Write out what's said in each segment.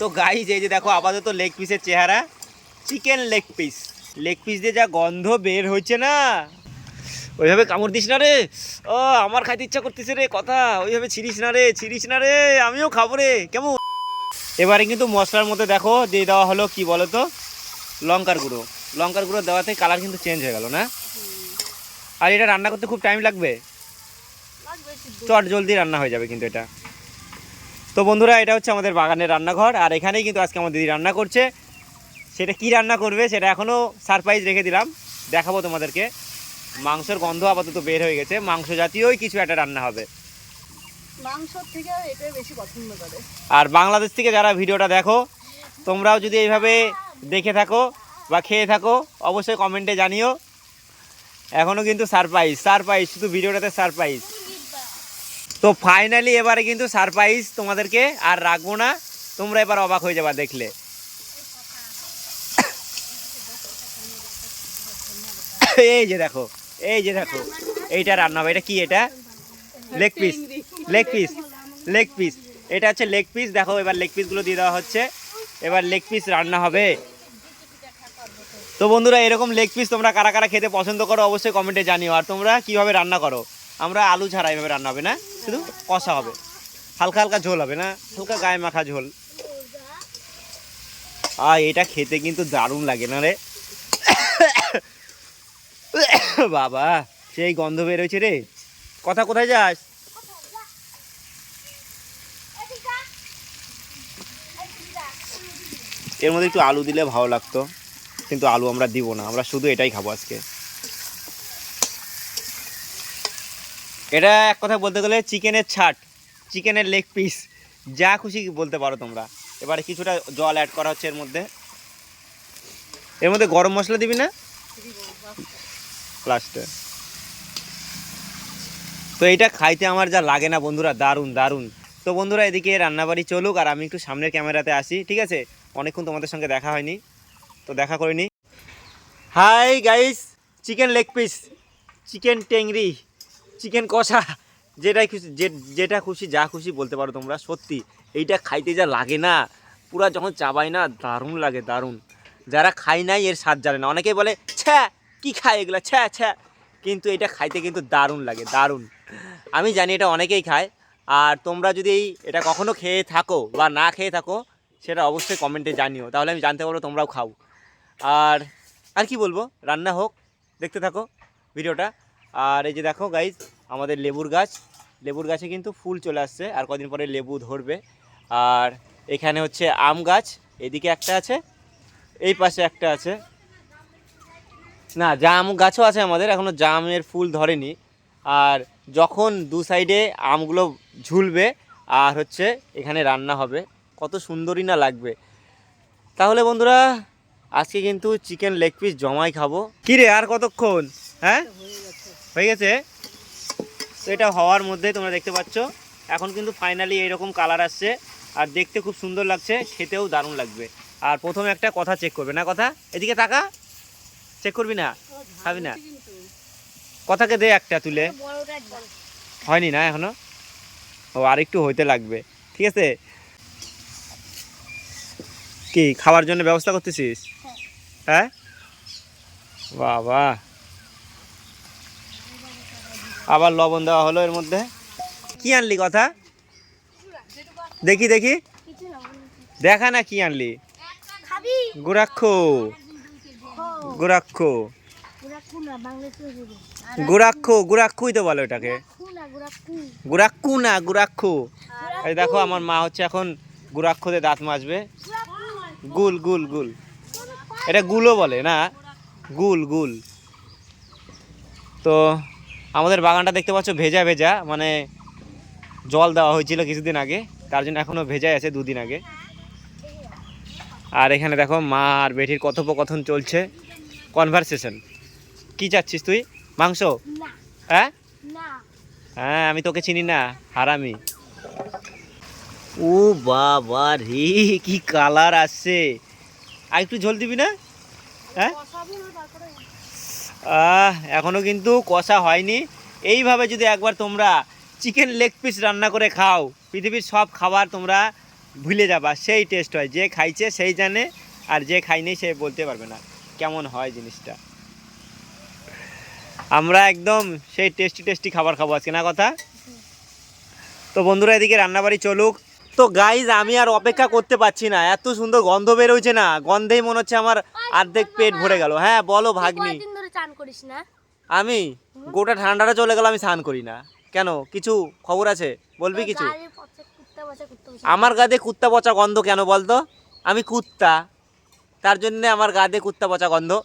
তো গাইজ এই যে দেখো আপাতত লেগ পিসের চেহারা। Chicken leg piece leg piece দিয়ে যা গন্ধ বের হচ্ছে না। ওইভাবে কামড় দিস না রে। ও আমার খাইতে ইচ্ছা করতেছে রে কথা। ওইভাবে ছিড়িস না রে ছিড়িস না রে আমিও খাব রে। কেমন? এবারে কিন্তু মশলার মধ্যে দেখো দিয়ে দেওয়া হলো কি বলো তো লঙ্কার গুঁড়ো। লঙ্কার গুঁড়ো দেওয়াতে কালার কিন্তু চেঞ্জ হয়ে গেল না? আর এটা রান্না করতে খুব টাইম লাগবে? চট জলদি রান্না হয়ে যাবে কিন্তু এটা। তো বন্ধুরা এটা হচ্ছে আমাদের বাগানের রান্নাঘর আর এখানেই কিন্তু আজকে আমার দিদি রান্না করছে। সেটা কি রান্না করবে সেটা এখনও সারপ্রাইজ রেখে দিলাম। দেখাবো তোমাদেরকে। মাংসের গন্ধ আপাতত বের হয়ে গেছে। মাংস জাতীয়ই কিছু একটা রান্না হবে। মাংসর থেকে এটাই বেশি আর বাংলাদেশ থেকে যারা ভিডিওটা দেখো তোমরাও যদি এইভাবে দেখে থাকো বা খেয়ে থাকো অবশ্যই কমেন্টে জানিও। এখনও কিন্তু সারপ্রাইজ সারপ্রাইজ শুধু ভিডিওটাতে সারপ্রাইজ তো ফাইনালি এবারে কিন্তু সারপ্রাইজ তোমাদেরকে আর রাখব না। তোমরা এবার অবাক হয়ে যাবা দেখলে। এই যে দেখো, এই যে দেখো, এইটা রান্না হবে। এটা কি এটা? Leg piece leg piece leg piece এটা হচ্ছে লেগ পিস দেখো, এবার লেগ পিসগুলো দিয়ে দেওয়া হচ্ছে। এবার লেগ পিস রান্না হবে। তো বন্ধুরা, এরকম লেগ পিস তোমরা কারা কারা খেতে পছন্দ করো, অবশ্যই কমেন্টে জানিও। আর তোমরা কীভাবে রান্না করো? আমরা আলু ছাড়া এভাবে রান্না হবে না। শুধু কষা হবে। হালকা হালকা ঝোল হবে না? হালকা গায়ে মাখা ঝোল। আর এটা খেতে কিন্তু দারুণ লাগে না রে? বাবা, সেই গন্ধ বেরোচ্ছে রে। কথা কোথায় যাস? এর মধ্যে একটু আলু দিলে ভালো লাগতো, কিন্তু আলু আমরা দিব না। আমরা শুধু এটাই খাব আজকে। এটা এক কথা বলতে গেলে চিকেনের ছাট, চিকেনের লেগ পিস যা খুশি বলতে পারো তোমরা। এবারে কিছুটা জল অ্যাড করা হচ্ছে এর মধ্যে। এর মধ্যে গরম মশলা দিবি না? লাস্টে তো এটা খাইতে আমার যা লাগে না বন্ধুরা, দারুণ দারুণ। তো বন্ধুরা, এদিকে রান্নাবাড়ি চলুক, আর আমি একটু সামনের ক্যামেরাতে আসি, ঠিক আছে? অনেকক্ষণ তোমাদের সঙ্গে দেখা হয়নি, তো দেখা করিনি। Hi guys chicken leg piece chicken টেংরি chicken কষা, যেটাই খুশি, যে- যেটা খুশি, যা খুশি বলতে পারো তোমরা, সত্যি। এইটা খাইতে যা লাগে না, পুরা যখন চাবাই না, দারুণ লাগে, দারুণ। যারা খাই নাই, এর স্বাদ জানে না। অনেকেই বলে, ছ্যা, কি খায় এগুলো? ছ্যা ছ্যা। কিন্তু এটা খাইতে কিন্তু দারুণ লাগে, দারুণ। আমি জানি এটা অনেকেই খায়। আর তোমরা যদি এটা কখনো খেয়ে থাকো বা না খেয়ে থাকো, সেটা অবশ্যই কমেন্টে জানিও। তাহলে আমি জানতে পারব তোমরাও খাও। আর আর কি বলব? রান্না হোক, দেখতে থাকো ভিডিওটা। আর এই যে দেখো গাইজ আমাদের লেবুর গাছ। লেবুর গাছে কিন্তু ফুল চলে আসছে, আর কদিন পরে লেবু ধরবে। আর এখানে হচ্ছে আম গাছ, এদিকে একটা আছে, এই পাশে একটা আছে। না, জাম গাছও আছে আমাদের এখনও জামের ফুল ধরেনি। আর যখন দু সাইডে আমগুলো ঝুলবে, আর হচ্ছে এখানে রান্না হবে, কত সুন্দরই না লাগবে। তাহলে বন্ধুরা, আজকে কিন্তু চিকেন লেগ পিস জমাই খাব। কিরে, আর কতক্ষণ? হ্যাঁ? হয়ে গেছে। তো এটা হওয়ার মধ্যে তোমরা দেখতে পাচ্ছ। এখন কিন্তু ফাইনালি এরকম কালার আসছে। আর দেখতে খুব সুন্দর লাগছে খেতেও দারুণ লাগবে। আর প্রথমে একটা কথা চেক করবে না কথা? এদিকে তাকা। চেক করবি না? খাবি না? কথাকে দে একটা তুলে। হয়নি না এখনও? ও আর একটু হইতে লাগবে। ঠিক আছে? কি খাওয়ার জন্য ব্যবস্থা করতেছিস? হ্যাঁ? বাবা। আবার লবণ দেওয়া হলো এর মধ্যে। কি আনলি কথা? দেখি দেখি। দেখা না কি আনলি? বাংলাদেশে হইবে গুড়াক্ষ। গুড়াক্ষুই তো বলো এটাকে গুড়াক্কু না গোরাক্ষু এই দেখো আমার মা হচ্ছে এখন গুড়াক্ষতে দাঁত মাজবে। গুল গুল গুল। এটা গুলও বলে না? গুল গুল। তো আমাদের বাগানটা দেখতে পাচ্ছ ভেজা ভেজা মানে জল দেওয়া হয়েছিল কিছুদিন আগে তার জন্য এখনও ভেজাই আছে দুদিন আগে। আর এখানে দেখো মা আর বেটির কথোপকথন চলছে। কনভারসেশন কি চাচ্ছিস তুই? মাংস? না। হ্যাঁ? হ্যাঁ আমি তোকে চিনি না হারামি। ও বাবা রে কি কালার আসছে। আর একটু ঝোল দিবি না? হ্যাঁ? কষাবো না তারপরে আহ এখনও কিন্তু কষা হয়নি। এইভাবে যদি একবার তোমরা চিকেন লেগ পিস রান্না করে খাও পৃথিবীর সব খাবার তোমরা ভুলে যাবা সেই টেস্ট হয়। যে খাইছে সেই জানে আর যে খাইনি সে বলতে পারবে না কেমন হয় জিনিসটা। আমরা একদম সেই টেস্টি টেস্টি খাবার খাব আজকে না কথা? তো বন্ধুরা এদিকে রান্নাবাড়ি চলুক। তো গাইজ আমি আর অপেক্ষা করতে পারছি না। এত সুন্দর গন্ধ বেরোচ্ছে না। গন্ধেই মনে হচ্ছে আমার অর্ধেক পেট ভরে গেল। হ্যাঁ বলো ভাগ্নি। চান করিস না। আমি? গোটা ঠান্ডাটা চলে গেল আমি স্নান করি না। কেন? কিছু খবর আছে? বলবি কিছু? আমার গাদে কুত্তা পচা গন্ধ কেন বলতো? আমি কুত্তা। তার জন্য আমার গাদে কুত্তা পচা গন্ধ।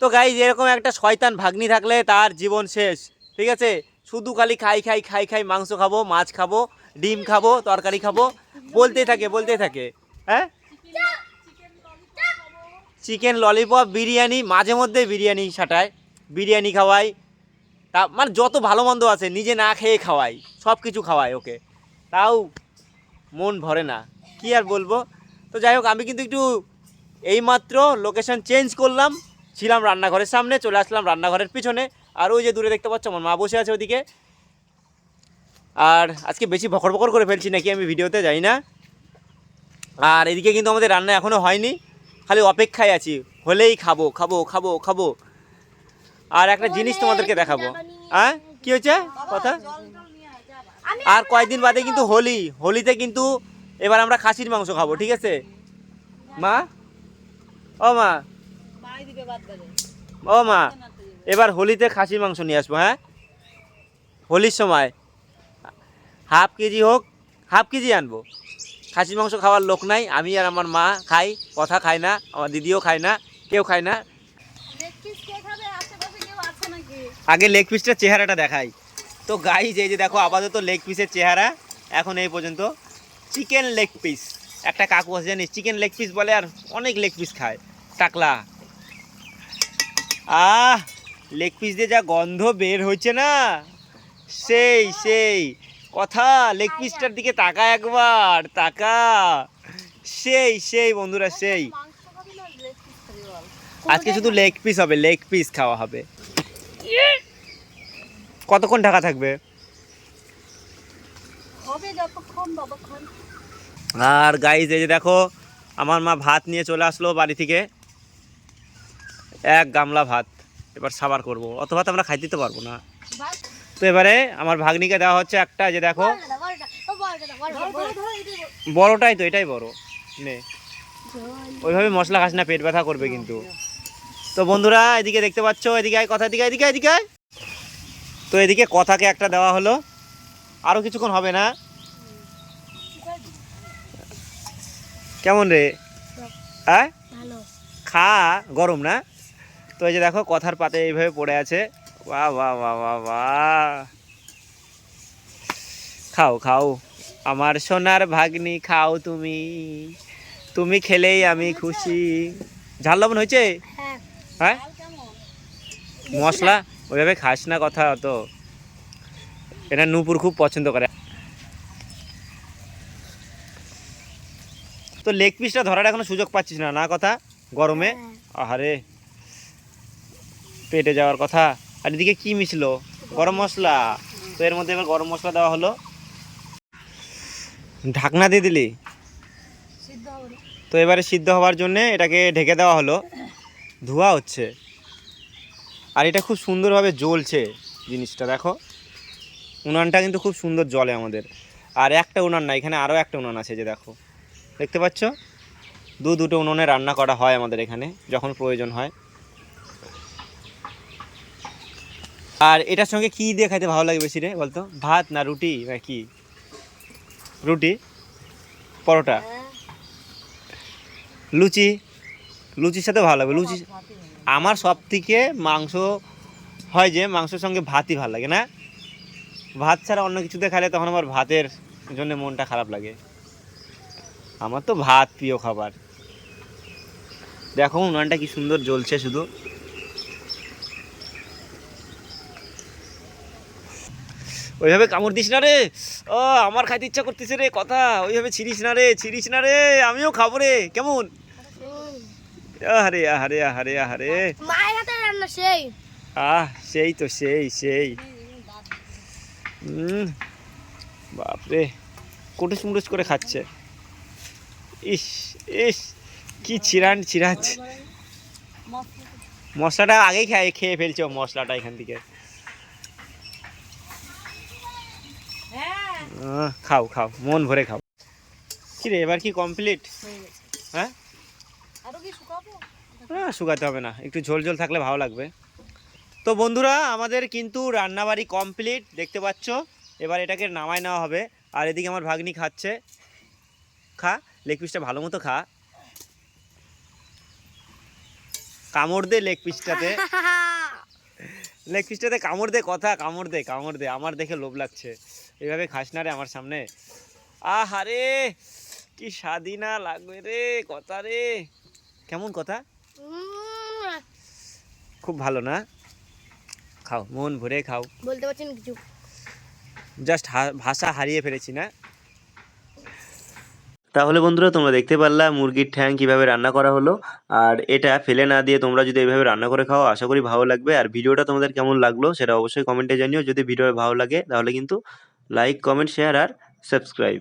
তো গাই এরকম একটা শয়তান ভাগ্নি থাকলে তার জীবন শেষ। ঠিক আছে? শুধু খালি খাই খাই খাই খাই মাংস খাব মাছ খাব ডিম খাব তরকারি খাব। বলতেই থাকে বলতেই থাকে। হ্যাঁ? চিকেন ললিপপ বিরিয়ানি, মাঝে মধ্যে বিরিয়ানি সাটায়। বিরিয়ানি খাওয়াই। তা মানে যত ভালো মন্দ আছে, নিজে না খেয়ে খাওয়াই। সব কিছু খাওয়াই ওকে। তাও মন ভরে না। কি আর বলব? তো যাই হোক, আমি কিন্তু একটু এইমাত্র লোকেশন চেঞ্জ করলাম। ছিলাম রান্নাঘরের সামনে, চলে আসলাম রান্নাঘরের পিছনে। আর ওই যে দূরে দেখতে পাচ্ছ, আমার মা বসে আছে ওদিকে। আর আজকে বেশি বকর বকর করে ফেলছি নাকি আমি ভিডিওতে যাই না। আর এদিকে কিন্তু আমাদের রান্না এখনও হয়নি। খালি অপেক্ষায় আছি হলেই খাব খাব খাব খাব। আর একটা জিনিস তোমাদেরকে দেখাবো। হ্যাঁ কি হয়েছে? কথা? আর কয়েকদিন বাদে কিন্তু হোলি। হোলিতে কিন্তু এবার আমরা খাসির মাংস খাব ঠিক আছে? মা? ও মা। ও মা এবার হোলিতে খাসির মাংস নিয়ে আসব হ্যাঁ? হোলির সময়। হাফ কেজি হোক হাফ কেজি আনব। খাসির মাংস খাওয়ার লোক নাই আমি আর আমার মা খাই কথা খায় না আমার দিদিও খায় না কেউ খায় না। আগে লেগ পিসটার চেহারাটা দেখাই। তো গাই এই যে দেখো আপাতত লেগ পিসের চেহারা এখন এই পর্যন্ত চিকেন লেগ পিস একটা কাকু আছে জানিস চিকেন লেগ পিস বলে আর অনেক লেগ পিস খায়। টাকলা। আহ লেগ পিস দিয়ে যা গন্ধ বের হচ্ছে না। সেই সেই। কথা লেগ পিসটার দিকে তাকা একবার তাকা সেই সেই বন্ধুরা সেই। আজকে শুধু লেগ পিস হবে লেগ পিস খাওয়া হবে। কতক্ষণ ঢাকা থাকবে? আর গাইজ এই যে দেখো আমার মা ভাত নিয়ে চলে আসলো বাড়ি থেকে। এক গামলা ভাত এবার সাবার করব। অত ভাত আমরা খাইতে পারব না। তো এবারে আমার ভাগ্নিকে দেওয়া হচ্ছে একটা যে দেখো। বড়টাই তো এটাই বড়। নে। ওইভাবে মশলা খাস না পেট ব্যথা করবে কিন্তু। তো বন্ধুরা এদিকে দেখতে পাচ্ছ এদিকে আয় কথা এদিকে এদিকে এদিকে তো এদিকে কথাকে একটা দেওয়া হলো। আরও কিছুক্ষণ হবে না। কেমন রে? হ্যাঁ খা গরম না। তো এই যে দেখো কথার পাতে এইভাবে পড়ে আছে। বাহ বাহ বাহ বাহ বাহ খাও খাও। আমার সোনার ভাগ্নি খাও তুমি। তুমি খেলেই আমি খুশি। ঝাল লবণ হয়েছে? হ্যাঁ। হ্যাঁ? মশলা? ওইভাবে খাস না কথা তো এটা নূপুর খুব পছন্দ করে। তো লেগ পিসটা ধরার এখনও সুযোগ পাচ্ছিস না না কথা? গরমে? হ্যাঁ। আহারে। পেটে যাওয়ার কথা। আর এদিকে কি মিশলো? গরম মশলা। তো এর মধ্যে এবার গরম মশলা দেওয়া হলো। ঢাকনা দিয়ে দিলি। তো এবারে সিদ্ধ হওয়ার জন্য এটাকে ঢেকে দেওয়া হলো। ধোয়া হচ্ছে। আর এটা খুব সুন্দরভাবে জ্বলছে জিনিসটা দেখো। উনানটা কিন্তু খুব সুন্দর জলে আমাদের। আর একটা উনান না এখানে আরও একটা উনান আছে যে দেখো। দেখতে পাচ্ছ? দু দুটো উনুনে রান্না করা হয় আমাদের এখানে যখন প্রয়োজন হয়। আর এটার সঙ্গে কি দিয়ে খাইতে ভালো লাগে বেশি রে বলতো? ভাত না রুটি না কি? রুটি? পরোটা? লুচি। লুচির সাথে ভালো লাগবে। লুচি আমার সব থেকে মাংস হয় যে মাংসের সঙ্গে ভাতই ভালো লাগে, না? ভাত ছাড়া অন্য কিছুতে খেলে তখন আমার ভাতের জন্য মনটা খারাপ লাগে। আমার তো ভাত প্রিয় খাবার। দেখো উনানটা কি সুন্দর জ্বলছে শুধু। ওইভাবে কামড় দিস না রে। ও আমার খাইতে ইচ্ছা করতেছে রে কথা। ওইভাবে ছিড়িস না রে ছিড়িস না রে আমিও খাব রে। কেমন। আরে আরে আরে আরে মায়ের হাতে রান্না সেই। আহ সেই তো সেই সেই। হুম বাপরে কুটুস মুটুস করে খাচ্ছে। ইস ইস কি চিরান চিরাচ মশলাটা আগেই খেয়ে খেয়ে ফেলছে মশলাটা এখান থেকে হ্যাঁ আহ, খাও খাও মন ভরে খাও। কি রে এবার কি কমপ্লিট হ্যাঁ হ্যাঁ? শুকাতে হবে না একটু ঝোল ঝোল থাকলে ভালো লাগবে। তো বন্ধুরা আমাদের কিন্তু রান্নাবাড়ি কমপ্লিট দেখতে পাচ্ছ? এবার এটাকে নামায় নেওয়া হবে আর এদিকে আমার ভাগ্নি খাচ্ছে। খা লেগ পিসটা ভালো মতো খা। কামড় দে লেগ পিসটাতে লেগ পিসটাতে কামড় দে কথা কামড় দে কামড় দে আমার দেখে লোভ লাগছে। এইভাবে খাস না রে আমার সামনে। আহারে কি স্বাদিনা লাগবে রে কথা রে। কেমন কথা? খুব ভালো না? খাও মন ভরে খাও। বলতে পারছি না কিছু। জাস্ট ভাষা হারিয়ে ফেলেছি না? তাহলে বন্ধুরা তোমরা দেখতে পারলা মুরগির ঠ্যাং কীভাবে রান্না করা হলো। আর এটা ফেলে না দিয়ে তোমরা যদি এইভাবে রান্না করে খাও আশা করি ভালো লাগবে। আর ভিডিওটা তোমাদের কেমন লাগল সেটা অবশ্যই কমেন্টে জানিও। যদি ভিডিও ভালো লাগে তাহলে কিন্তু লাইক কমেন্ট শেয়ার আর সাবস্ক্রাইব